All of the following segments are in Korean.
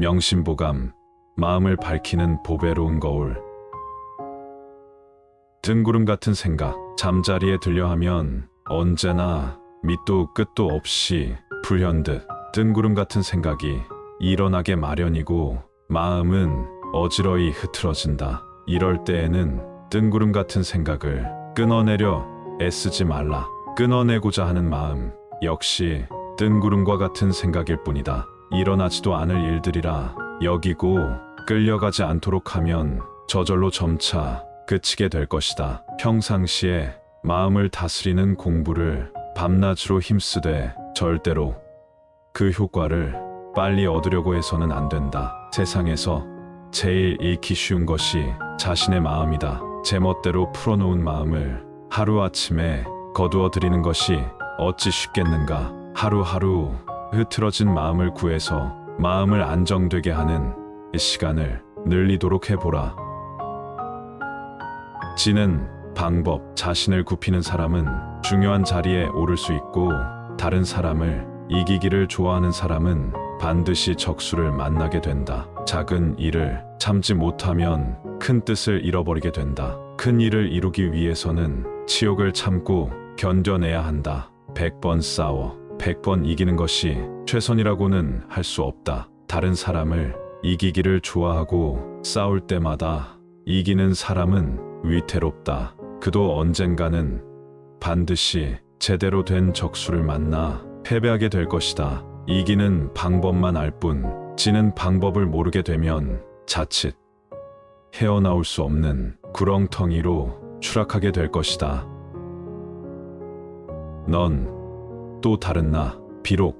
명심보감, 마음을 밝히는 보배로운 거울. 등구름 같은 생각, 잠자리에 들려하면 언제나 밑도 끝도 없이 불현듯 뜬구름 같은 생각이 일어나게 마련이고 마음은 어지러이 흐트러진다. 이럴 때에는 뜬구름 같은 생각을 끊어내려 애쓰지 말라. 끊어내고자 하는 마음 역시 뜬구름과 같은 생각일 뿐이다. 일어나지도 않을 일들이라 여기고 끌려가지 않도록 하면 저절로 점차 그치게 될 것이다. 평상시에 마음을 다스리는 공부를 밤낮으로 힘쓰되 절대로 그 효과를 빨리 얻으려고 해서는 안 된다. 세상에서 제일 잃기 쉬운 것이 자신의 마음이다. 제멋대로 풀어놓은 마음을 하루아침에 거두어 드리는 것이 어찌 쉽겠는가. 하루하루 흐트러진 마음을 구해서 마음을 안정되게 하는 시간을 늘리도록 해보라. 지는 방법, 자신을 굽히는 사람은 중요한 자리에 오를 수 있고 다른 사람을 이기기를 좋아하는 사람은 반드시 적수를 만나게 된다. 작은 일을 참지 못하면 큰 뜻을 잃어버리게 된다. 큰 일을 이루기 위해서는 치욕을 참고 견뎌내야 한다. 100번 싸워 100번 이기는 것이 최선이라고는 할 수 없다. 다른 사람을 이기기를 좋아하고 싸울 때마다 이기는 사람은 위태롭다. 그도 언젠가는 반드시 제대로 된 적수를 만나 패배하게 될 것이다. 이기는 방법만 알 뿐, 지는 방법을 모르게 되면 자칫 헤어나올 수 없는 구렁텅이로 추락하게 될 것이다. 넌 또 다른 나, 비록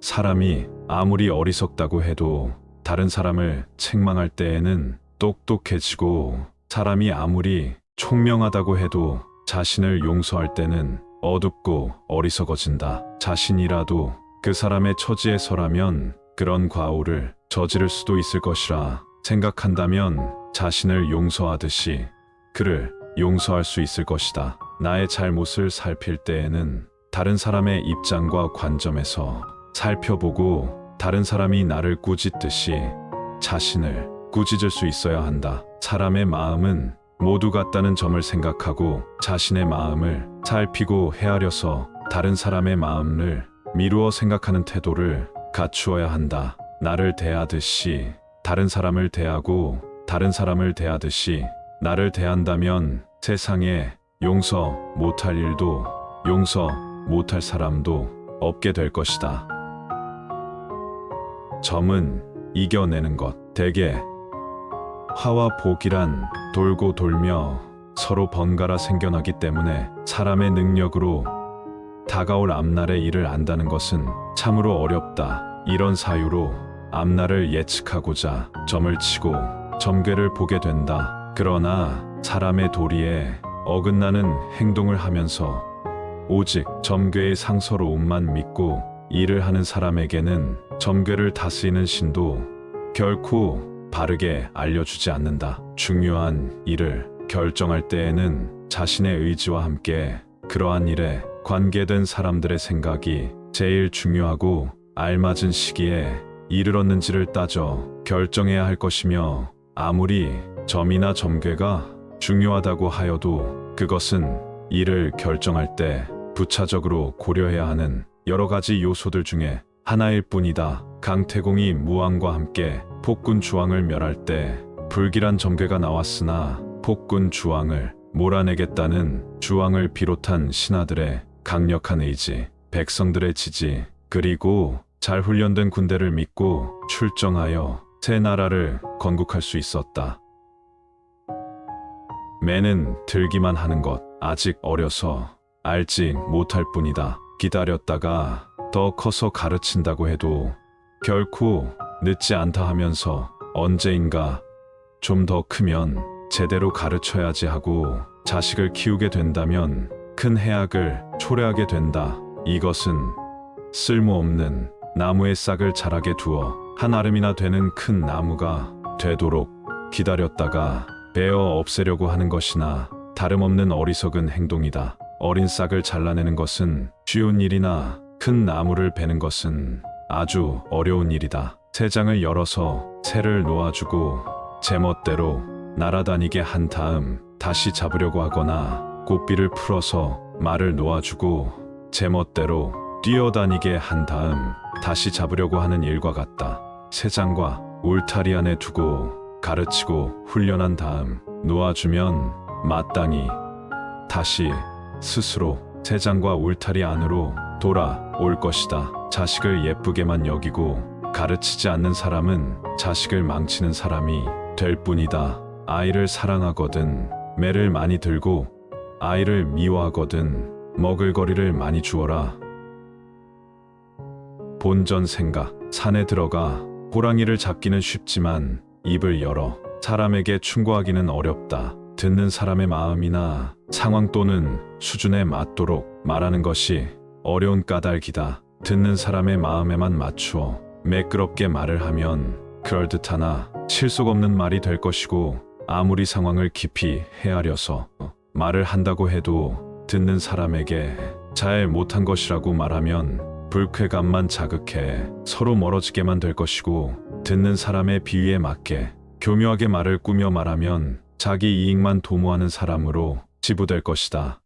사람이 아무리 어리석다고 해도 다른 사람을 책망할 때에는 똑똑해지고 사람이 아무리 총명하다고 해도 자신을 용서할 때는 어둡고 어리석어진다. 자신이라도 그 사람의 처지에 서라면 그런 과오를 저지를 수도 있을 것이라 생각한다면 자신을 용서하듯이 그를 용서할 수 있을 것이다. 나의 잘못을 살필 때에는 다른 사람의 입장과 관점에서 살펴보고 다른 사람이 나를 꾸짖듯이 자신을 꾸짖을 수 있어야 한다. 사람의 마음은 모두 같다는 점을 생각하고 자신의 마음을 살피고 헤아려서 다른 사람의 마음을 미루어 생각하는 태도를 갖추어야 한다. 나를 대하듯이 다른 사람을 대하고 다른 사람을 대하듯이 나를 대한다면 세상에 용서 못할 일도 용서 못할 사람도 없게 될 것이다. 점은 이겨내는 것. 대개 화와 복이란 돌고 돌며 서로 번갈아 생겨나기 때문에 사람의 능력으로 다가올 앞날의 일을 안다는 것은 참으로 어렵다. 이런 사유로 앞날을 예측하고자 점을 치고 점괘를 보게 된다. 그러나 사람의 도리에 어긋나는 행동을 하면서 오직 점괘의 상서로움만 믿고 일을 하는 사람에게는 점괘를 다스리는 신도 결코 바르게 알려주지 않는다. 중요한 일을 결정할 때에는 자신의 의지와 함께 그러한 일에 관계된 사람들의 생각이 제일 중요하고 알맞은 시기에 이르렀는지를 따져 결정해야 할 것이며 아무리 점이나 점괘가 중요하다고 하여도 그것은 일을 결정할 때 부차적으로 고려해야 하는 여러 가지 요소들 중에 하나일 뿐이다. 강태공이 무왕과 함께 폭군 주왕을 멸할 때 불길한 점괘가 나왔으나 폭군 주왕을 몰아내겠다는 주왕을 비롯한 신하들의 강력한 의지, 백성들의 지지, 그리고 잘 훈련된 군대를 믿고 출정하여 새 나라를 건국할 수 있었다. 매는 들기만 하는 것 아직 어려서 알지 못할 뿐이다. 기다렸다가 더 커서 가르친다고 해도 결코 늦지 않다 하면서 언제인가 좀 더 크면 제대로 가르쳐야지 하고 자식을 키우게 된다면 큰 해악을 초래하게 된다. 이것은 쓸모없는 나무의 싹을 자라게 두어 한 아름이나 되는 큰 나무가 되도록 기다렸다가 베어 없애려고 하는 것이나 다름없는 어리석은 행동이다. 어린 싹을 잘라내는 것은 쉬운 일이나 큰 나무를 베는 것은 아주 어려운 일이다. 세 장을 열어서 새를 놓아주고 제멋대로 날아다니게 한 다음 다시 잡으려고 하거나 고삐를 풀어서 말을 놓아주고 제멋대로 뛰어다니게 한 다음 다시 잡으려고 하는 일과 같다. 세 장과 울타리 안에 두고 가르치고 훈련한 다음 놓아주면 마땅히 다시 스스로 세 장과 울타리 안으로 돌아올 것이다. 자식을 예쁘게만 여기고 가르치지 않는 사람은 자식을 망치는 사람이 될 뿐이다. 아이를 사랑하거든 매를 많이 들고 아이를 미워하거든 먹을거리를 많이 주어라. 본전 생각 산에 들어가 호랑이를 잡기는 쉽지만 입을 열어 사람에게 충고하기는 어렵다. 듣는 사람의 마음이나 상황 또는 수준에 맞도록 말하는 것이 어려운 까닭이다. 듣는 사람의 마음에만 맞추어 매끄럽게 말을 하면 그럴듯하나 실속 없는 말이 될 것이고 아무리 상황을 깊이 헤아려서 말을 한다고 해도 듣는 사람에게 잘 못한 것이라고 말하면 불쾌감만 자극해 서로 멀어지게만 될 것이고 듣는 사람의 비위에 맞게 교묘하게 말을 꾸며 말하면 자기 이익만 도모하는 사람으로 지부될 것이다.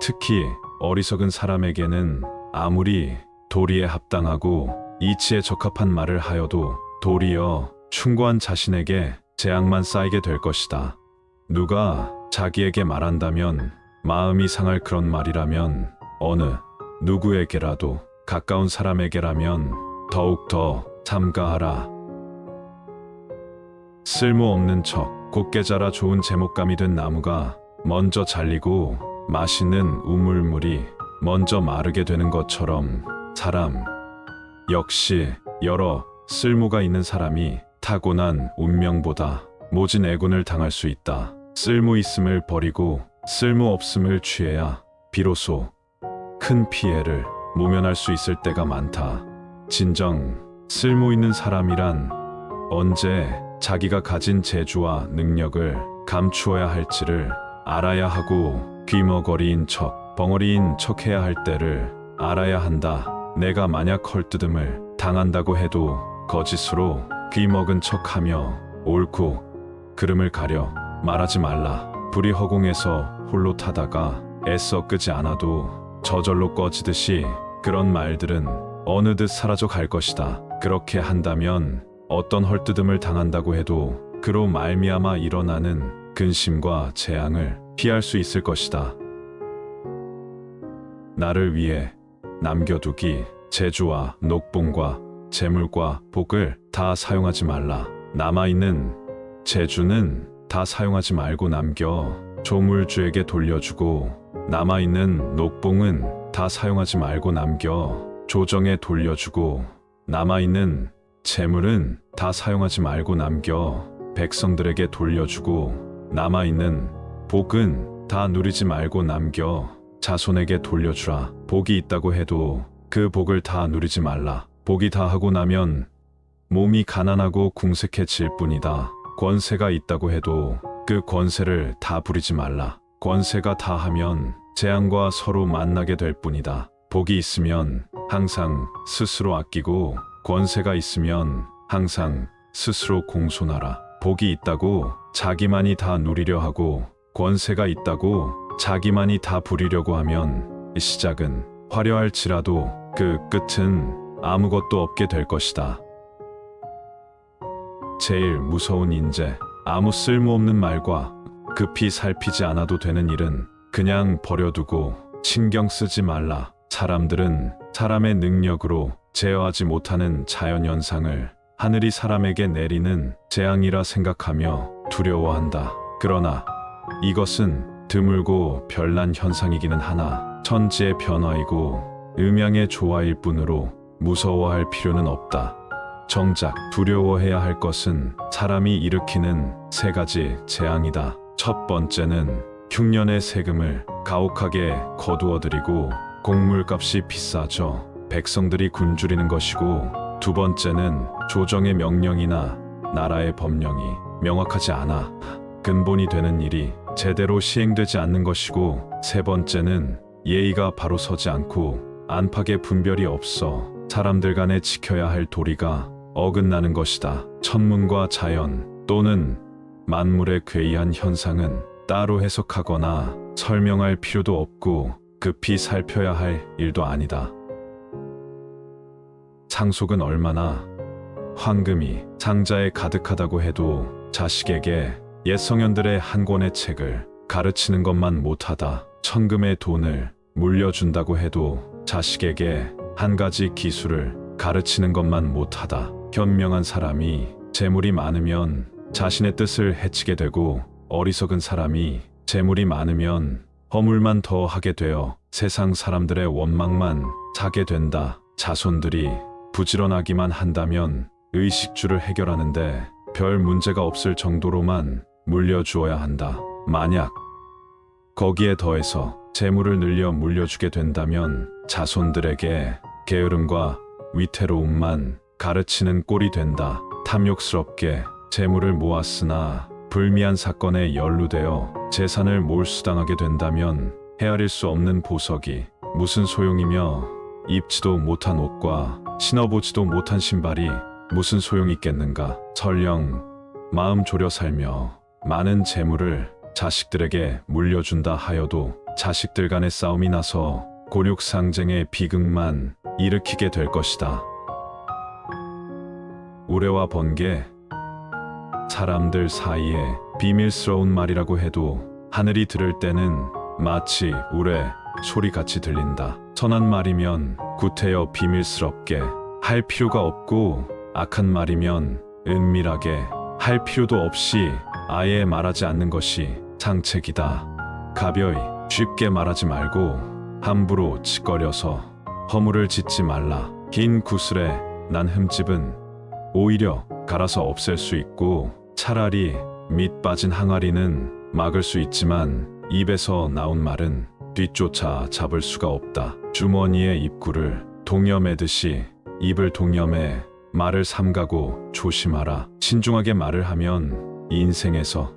특히 어리석은 사람에게는 아무리 도리에 합당하고 이치에 적합한 말을 하여도 도리어 충고한 자신에게 재앙만 쌓이게 될 것이다. 누가 자기에게 말한다면 마음이 상할 그런 말이라면 어느 누구에게라도 가까운 사람에게라면 더욱더 삼가하라. 쓸모없는 척 곱게 자라 좋은 제목감이 된 나무가 먼저 잘리고 맛있는 우물물이 먼저 마르게 되는 것처럼 사람 역시 여러 쓸모가 있는 사람이 타고난 운명보다 모진 애군을 당할 수 있다. 쓸모 있음을 버리고 쓸모 없음을 취해야 비로소 큰 피해를 모면할 수 있을 때가 많다. 진정 쓸모 있는 사람이란 언제 자기가 가진 재주와 능력을 감추어야 할지를 알아야 하고 귀머거리인 척, 벙어리인 척 해야 할 때를 알아야 한다. 내가 만약 헐뜯음을 당한다고 해도 거짓으로 귀먹은 척하며 옳고 그름을 가려 말하지 말라. 불이 허공에서 홀로 타다가 애써 끄지 않아도 저절로 꺼지듯이 그런 말들은 어느 듯 사라져 갈 것이다. 그렇게 한다면 어떤 헐뜯음을 당한다고 해도 그로 말미암아 일어나는 근심과 재앙을 피할 수 있을 것이다. 나를 위해 남겨두기 재주와 녹봉과 재물과 복을 다 사용하지 말라. 남아있는 재주는 다 사용하지 말고 남겨 조물주에게 돌려주고 남아있는 녹봉은 다 사용하지 말고 남겨 조정에 돌려주고 남아있는 재물은 다 사용하지 말고 남겨 백성들에게 돌려주고 남아있는 복은 다 누리지 말고 남겨 자손에게 돌려주라. 복이 있다고 해도 그 복을 다 누리지 말라. 복이 다 하고 나면 몸이 가난하고 궁색해질 뿐이다. 권세가 있다고 해도 그 권세를 다 부리지 말라. 권세가 다 하면 재앙과 서로 만나게 될 뿐이다. 복이 있으면 항상 스스로 아끼고 권세가 있으면 항상 스스로 공손하라. 복이 있다고 자기만이 다 누리려 하고 권세가 있다고 자기만이 다 부리려고 하면 시작은 화려할지라도 그 끝은 아무것도 없게 될 것이다. 제일 무서운 인재, 아무 쓸모없는 말과 급히 살피지 않아도 되는 일은 그냥 버려두고 신경 쓰지 말라. 사람들은 사람의 능력으로 제어하지 못하는 자연현상을 하늘이 사람에게 내리는 재앙이라 생각하며 두려워한다. 그러나 이것은 드물고 별난 현상이기는 하나 천지의 변화이고 음양의 조화일 뿐으로 무서워할 필요는 없다. 정작 두려워해야 할 것은 사람이 일으키는 세 가지 재앙이다. 첫 번째는 흉년의 세금을 가혹하게 거두어들이고 곡물값이 비싸져 백성들이 굶주리는 것이고 두 번째는 조정의 명령이나 나라의 법령이 명확하지 않아 근본이 되는 일이 제대로 시행되지 않는 것이고 세 번째는 예의가 바로 서지 않고 안팎의 분별이 없어 사람들 간에 지켜야 할 도리가 어긋나는 것이다. 천문과 자연 또는 만물의 괴이한 현상은 따로 해석하거나 설명할 필요도 없고 급히 살펴야 할 일도 아니다. 상속은 얼마나 황금이 상자에 가득하다고 해도 자식에게 옛 성현들의 한 권의 책을 가르치는 것만 못하다. 천금의 돈을 물려준다고 해도 자식에게 한 가지 기술을 가르치는 것만 못하다. 현명한 사람이 재물이 많으면 자신의 뜻을 해치게 되고 어리석은 사람이 재물이 많으면 허물만 더 하게 되어 세상 사람들의 원망만 사게 된다. 자손들이 부지런하기만 한다면 의식주를 해결하는데 별 문제가 없을 정도로만 물려주어야 한다. 만약 거기에 더해서 재물을 늘려 물려주게 된다면 자손들에게 게으름과 위태로움만 가르치는 꼴이 된다. 탐욕스럽게 재물을 모았으나 불미한 사건에 연루되어 재산을 몰수당하게 된다면 헤아릴 수 없는 보석이 무슨 소용이며 입지도 못한 옷과 신어보지도 못한 신발이 무슨 소용이 있겠는가. 설령 마음 졸여 살며 많은 재물을 자식들에게 물려준다 하여도 자식들 간의 싸움이 나서 곤욕상쟁의 비극만 일으키게 될 것이다. 우레와 번개 사람들 사이에 비밀스러운 말이라고 해도 하늘이 들을 때는 마치 우레 소리같이 들린다. 선한 말이면 구태여 비밀스럽게 할 필요가 없고 악한 말이면 은밀하게 할 필요도 없이 아예 말하지 않는 것이 상책이다. 가벼이 쉽게 말하지 말고 함부로 짓거려서 허물을 짓지 말라. 긴 구슬에 난 흠집은 오히려 갈아서 없앨 수 있고 차라리 밑 빠진 항아리는 막을 수 있지만 입에서 나온 말은 뒤쫓아 잡을 수가 없다. 주머니의 입구를 동여매듯이 입을 동여매 말을 삼가고 조심하라. 신중하게 말을 하면 인생에서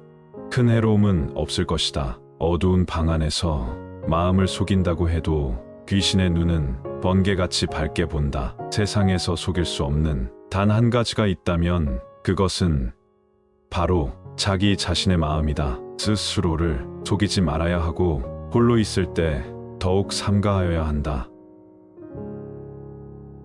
큰 해로움은 없을 것이다. 어두운 방 안에서 마음을 속인다고 해도 귀신의 눈은 번개같이 밝게 본다. 세상에서 속일 수 없는 단 한 가지가 있다면 그것은 바로 자기 자신의 마음이다. 스스로를 속이지 말아야 하고 홀로 있을 때 더욱 삼가하여야 한다.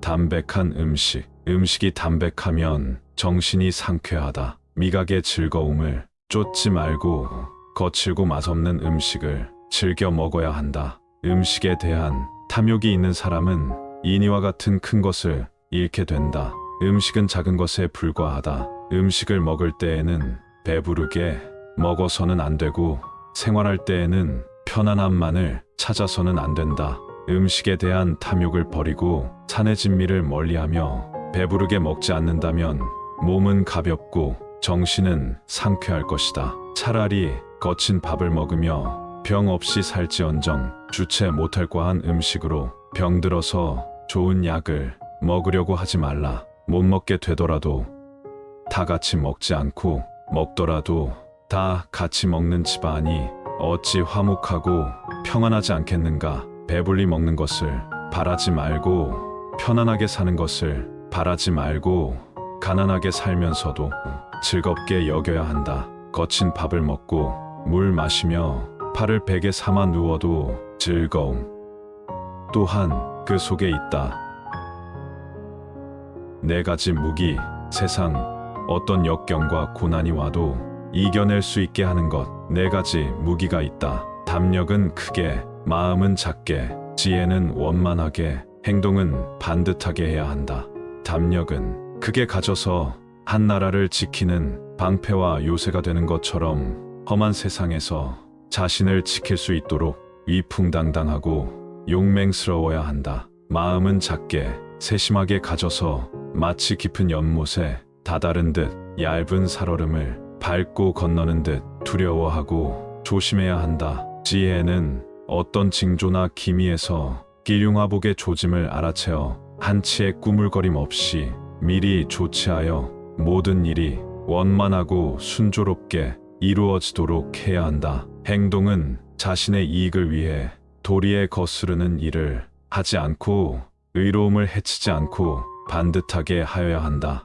담백한 음식. 음식이 담백하면 정신이 상쾌하다. 미각의 즐거움을 쫓지 말고 거칠고 맛없는 음식을 즐겨 먹어야 한다. 음식에 대한 탐욕이 있는 사람은 이니와 같은 큰 것을 잃게 된다. 음식은 작은 것에 불과하다. 음식을 먹을 때에는 배부르게 먹어서는 안 되고 생활할 때에는 편안함만을 찾아서는 안 된다. 음식에 대한 탐욕을 버리고 산의 진미를 멀리하며 배부르게 먹지 않는다면 몸은 가볍고 정신은 상쾌할 것이다. 차라리 거친 밥을 먹으며 병 없이 살지언정 주체 못할 과한 음식으로 병들어서 좋은 약을 먹으려고 하지 말라. 못 먹게 되더라도 다 같이 먹지 않고 먹더라도 다 같이 먹는 집안이 어찌 화목하고 평안하지 않겠는가. 배불리 먹는 것을 바라지 말고 편안하게 사는 것을 바라지 말고 가난하게 살면서도 즐겁게 여겨야 한다. 거친 밥을 먹고 물 마시며 팔을 베개 삼아 누워도 즐거움 또한 그 속에 있다. 네 가지 무기, 세상 어떤 역경과 고난이 와도 이겨낼 수 있게 하는 것. 네 가지 무기가 있다. 담력은 크게, 마음은 작게, 지혜는 원만하게, 행동은 반듯하게 해야 한다. 담력은 크게 가져서 한 나라를 지키는 방패와 요새가 되는 것처럼 험한 세상에서 자신을 지킬 수 있도록 위풍당당하고 용맹스러워야 한다. 마음은 작게, 세심하게 가져서 마치 깊은 연못에 다다른 듯 얇은 살얼음을 밟고 건너는 듯 두려워하고 조심해야 한다. 지혜는 어떤 징조나 기미에서 기륭화복의 조짐을 알아채어 한치의 꾸물거림 없이 미리 조치하여 모든 일이 원만하고 순조롭게 이루어지도록 해야 한다. 행동은 자신의 이익을 위해 도리에 거스르는 일을 하지 않고 의로움을 해치지 않고 반듯하게 하여야 한다.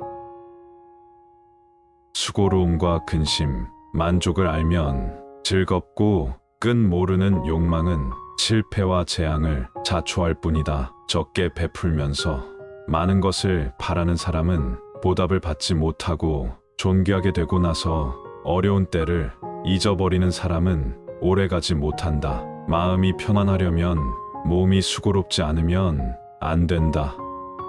수고로움과 근심, 만족을 알면 즐겁고 끝 모르는 욕망은 실패와 재앙을 자초할 뿐이다. 적게 베풀면서 많은 것을 바라는 사람은 보답을 받지 못하고 존귀하게 되고 나서 어려운 때를 잊어버리는 사람은 오래가지 못한다. 마음이 편안하려면 몸이 수고롭지 않으면 안 된다.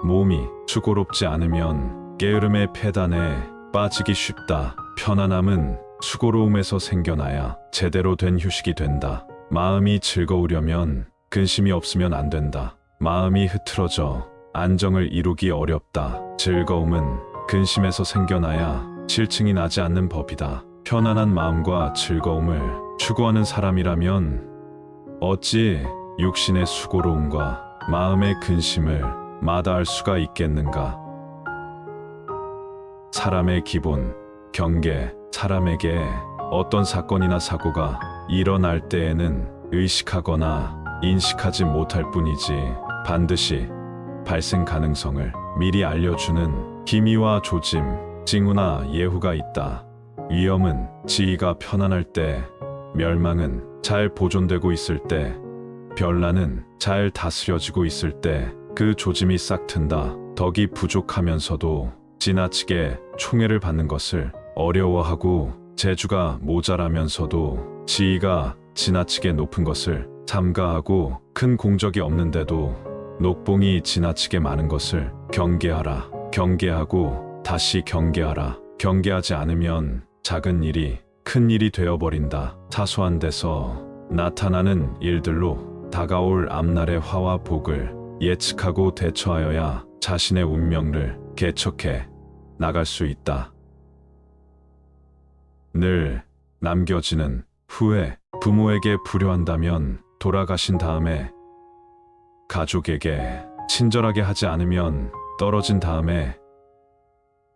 몸이 수고롭지 않으면 게으름의 폐단에 빠지기 쉽다. 편안함은 수고로움에서 생겨나야 제대로 된 휴식이 된다. 마음이 즐거우려면 근심이 없으면 안 된다. 마음이 흐트러져 안정을 이루기 어렵다. 즐거움은 근심에서 생겨나야 실증이 나지 않는 법이다. 편안한 마음과 즐거움을 추구하는 사람이라면 어찌 육신의 수고로움과 마음의 근심을 마다할 수가 있겠는가? 사람의 기본, 경계, 사람에게 어떤 사건이나 사고가 일어날 때에는 의식하거나 인식하지 못할 뿐이지 반드시 발생 가능성을 미리 알려주는 기미와 조짐, 징후나 예후가 있다. 위험은 지위가 편안할 때, 멸망은 잘 보존되고 있을 때, 별난은 잘 다스려지고 있을 때 그 조짐이 싹 튼다. 덕이 부족하면서도 지나치게 총애를 받는 것을 어려워하고 재주가 모자라면서도 지위가 지나치게 높은 것을 삼가하고 큰 공적이 없는데도 녹봉이 지나치게 많은 것을 경계하라. 경계하고 다시 경계하라. 경계하지 않으면 작은 일이 큰 일이 되어버린다. 사소한 데서 나타나는 일들로 다가올 앞날의 화와 복을 예측하고 대처하여야 자신의 운명을 개척해 나갈 수 있다. 늘 남겨지는 후회, 부모에게 불효한다면 돌아가신 다음에 가족에게 친절하게 하지 않으면 떨어진 다음에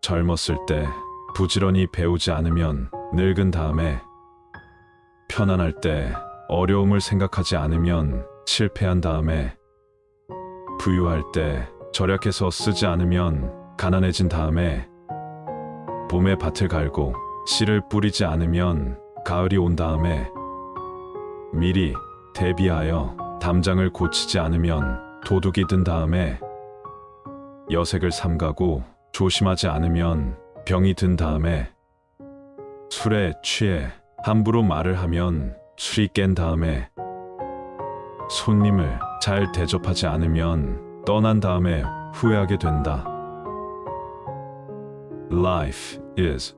젊었을 때 부지런히 배우지 않으면 늙은 다음에 편안할 때 어려움을 생각하지 않으면 실패한 다음에 부유할 때 절약해서 쓰지 않으면 가난해진 다음에 봄에 밭을 갈고 씨를 뿌리지 않으면 가을이 온 다음에 미리 대비하여 담장을 고치지 않으면 도둑이 든 다음에 여색을 삼가고 조심하지 않으면 병이 든 다음에 술에 취해 함부로 말을 하면 술이 깬 다음에 손님을 잘 대접하지 않으면 떠난 다음에 후회하게 된다. Life is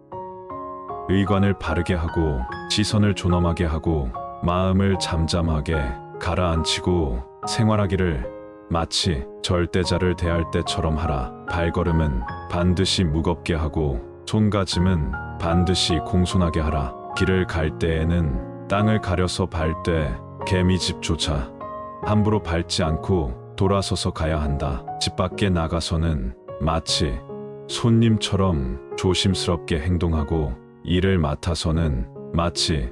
의관을 바르게 하고 시선을 존엄하게 하고 마음을 잠잠하게 가라앉히고 생활하기를 마치 절대자를 대할 때처럼 하라. 발걸음은 반드시 무겁게 하고 손가짐은 반드시 공손하게 하라. 길을 갈 때에는 땅을 가려서 밟되 개미집조차 함부로 밟지 않고 돌아서서 가야 한다. 집 밖에 나가서는 마치 손님처럼 조심스럽게 행동하고 일을 맡아서는 마치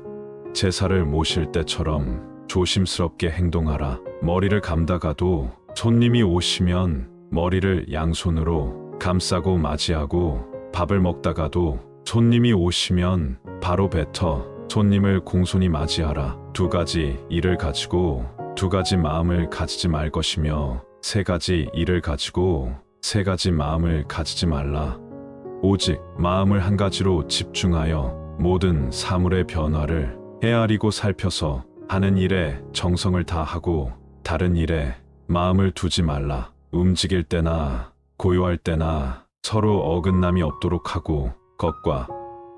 제사를 모실 때처럼 조심스럽게 행동하라. 머리를 감다가도 손님이 오시면 머리를 양손으로 감싸고 맞이하고 밥을 먹다가도 손님이 오시면 바로 뱉어 손님을 공손히 맞이하라. 두 가지 일을 가지고 두 가지 마음을 가지지 말 것이며 세 가지 일을 가지고 세 가지 마음을 가지지 말라. 오직 마음을 한 가지로 집중하여 모든 사물의 변화를 헤아리고 살펴서 하는 일에 정성을 다하고 다른 일에 마음을 두지 말라. 움직일 때나 고요할 때나 서로 어긋남이 없도록 하고 겉과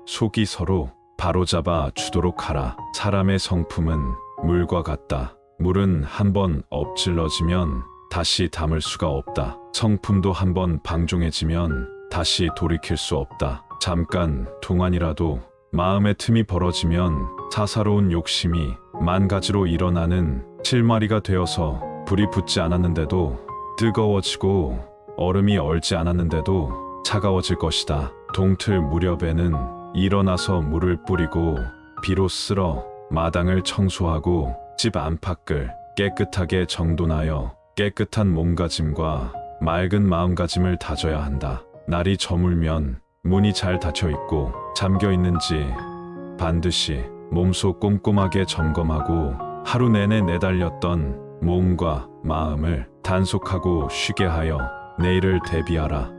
속이 서로 바로잡아 주도록 하라. 사람의 성품은 물과 같다. 물은 한 번 엎질러지면 다시 담을 수가 없다. 성품도 한번 방종해지면 다시 돌이킬 수 없다. 잠깐 동안이라도 마음의 틈이 벌어지면 사사로운 욕심이 만 가지로 일어나는 실마리가 되어서 불이 붙지 않았는데도 뜨거워지고 얼음이 얼지 않았는데도 차가워질 것이다. 동틀 무렵에는 일어나서 물을 뿌리고 비로 쓸어 마당을 청소하고 집 안팎을 깨끗하게 정돈하여 깨끗한 몸가짐과 맑은 마음가짐을 다져야 한다. 날이 저물면 문이 잘 닫혀 있고 잠겨 있는지 반드시 몸소 꼼꼼하게 점검하고 하루 내내 내달렸던 몸과 마음을 단속하고 쉬게 하여 내일을 대비하라.